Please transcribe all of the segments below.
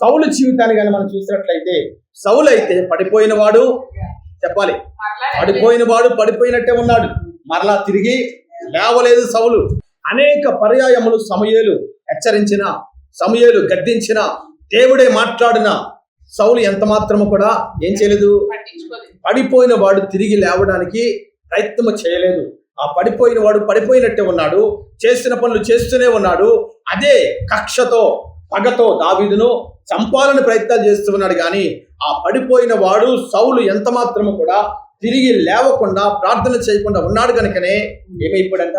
సౌలు జీవితాన్ని కానీ మనం చూసినట్లయితే సౌలు అయితే పడిపోయిన వాడు చెప్పాలి పడిపోయిన వాడు పడిపోయినట్టే ఉన్నాడు. మరలా తిరిగి లేవలేదు సౌలు. అనేక పర్యాయములు సమయలు హెచ్చరించిన సమయలు గద్దించిన దేవుడే మాట్లాడిన సౌలు ఎంత మాత్రము కూడా ఏం చేయలేదు. పడిపోయిన వాడు తిరిగి లేవడానికి ప్రయత్నం చేయలేదు. ఆ పడిపోయిన వాడు పడిపోయినట్టే ఉన్నాడు చేసిన పనులు చేస్తూనే ఉన్నాడు. అదే కక్షతో పగతో దావీదును చంపాలని ప్రయత్నాలు చేస్తున్నాడు కానీ ఆ పడిపోయిన వాడు సౌలు ఎంత మాత్రము కూడా తిరిగి లేవకుండా ప్రార్థన చేయకుండా ఉన్నాడు కనుకనే ఏమైపోయాడంట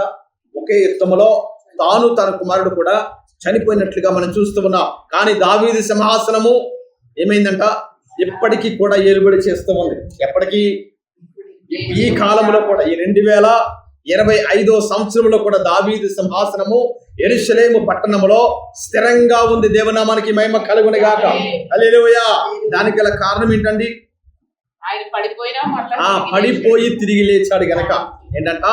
ఒకే యుద్ధములో తాను తన కుమారుడు కూడా చనిపోయినట్లుగా మనం చూస్తూ ఉన్నాం. కానీ దావీది సింహాసనము ఏమైందంట? ఎప్పటికీ కూడా ఏలుబడి చేస్తూ ఉంది. ఎప్పటికీ? ఈ కాలంలో కూడా ఈ రెండు వేల ఇరవై ఐదో సంవత్సరంలో కూడా దావీది సింహాసనము ఎరుషలేము పట్టణములో స్థిరంగా ఉంది దేవనామానికి మహిమ కలుగుని గాక హల్లెలూయా. దానికి గల కారణం ఏంటండి? పడిపోయి తిరిగి లేచాడు గనక. ఏంటంట?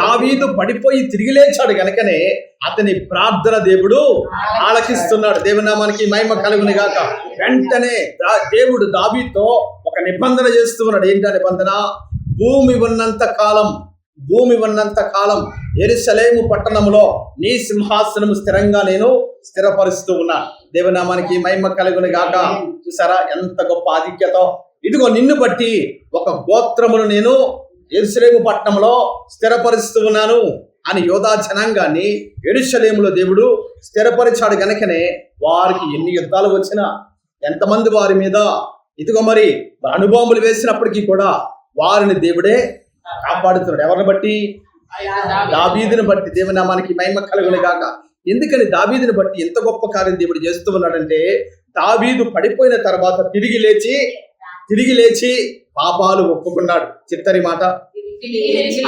దావీదు పడిపోయి తిరిగి లేచాడు గనకనే అతని ప్రార్థన దేవుడు ఆలకిస్తున్నాడు. దేవునామానికి మహిమ కలుగుని గాక వెంటనే దేవుడు దావీతో ఒక నిబంధన చేస్తూ ఉన్నాడు ఏంటా నిబంధన? భూమి ఉన్నంత కాలం భూమి ఉన్నంత కాలం ఎరుసలేము పట్టణములో నీ సింహాసనము స్థిరంగా నేను స్థిరపరుస్తూ ఉన్నా. దేవనామానికి మహిమ కలుగుని గాక. చూసారా? ఎంత గొప్ప ఆధిక్యత. ఇదిగో నిన్ను బట్టి ఒక గోత్రమును నేను ఎరుసలేము పట్టణంలో స్థిరపరుస్తూ ఉన్నాను అని యోధా జనాంగాన్ని ఎరుసలేములో దేవుడు స్థిరపరిచాడు గనకనే వారికి ఎన్ని యుద్ధాలు వచ్చినా ఎంతమంది వారి మీద. ఇదిగో మరి అనుభవములు వేసినప్పటికీ కూడా వారిని దేవుడే కాపాడుతున్నాడు. ఎవరిని బట్టి? దావీదుని బట్టి దేవునామానికి మహిమ కలుగుని గాక. ఎందుకని దావీదుని బట్టి ఎంత గొప్ప కార్యం దేవుడు చేస్తూ ఉన్నాడంటే దావీదు పడిపోయిన తర్వాత తిరిగి లేచి తిరిగి లేచి పాపాలు ఒప్పుకున్నాడు. చిత్తరి మాట. తిరిగి లేచి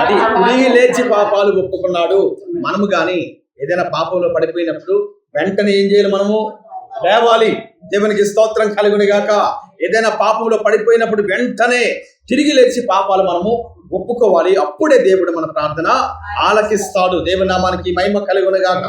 అది తిరిగి లేచి పాపాలు ఒప్పుకున్నాడు. మనము కానీ ఏదైనా పాపంలో పడిపోయినప్పుడు వెంటనే ఏం చేయాలి మనము? లేవాలి. దేవునికి స్తోత్రం కలుగుని కాక ఏదైనా పాపంలో పడిపోయినప్పుడు వెంటనే తిరిగి లేచి పాపాలు మనము ఒప్పుకోవాలి. అప్పుడే దేవుడు మన ప్రార్థన ఆలకిస్తాడు. దేవునామానికి మహిమ కలుగుని గాక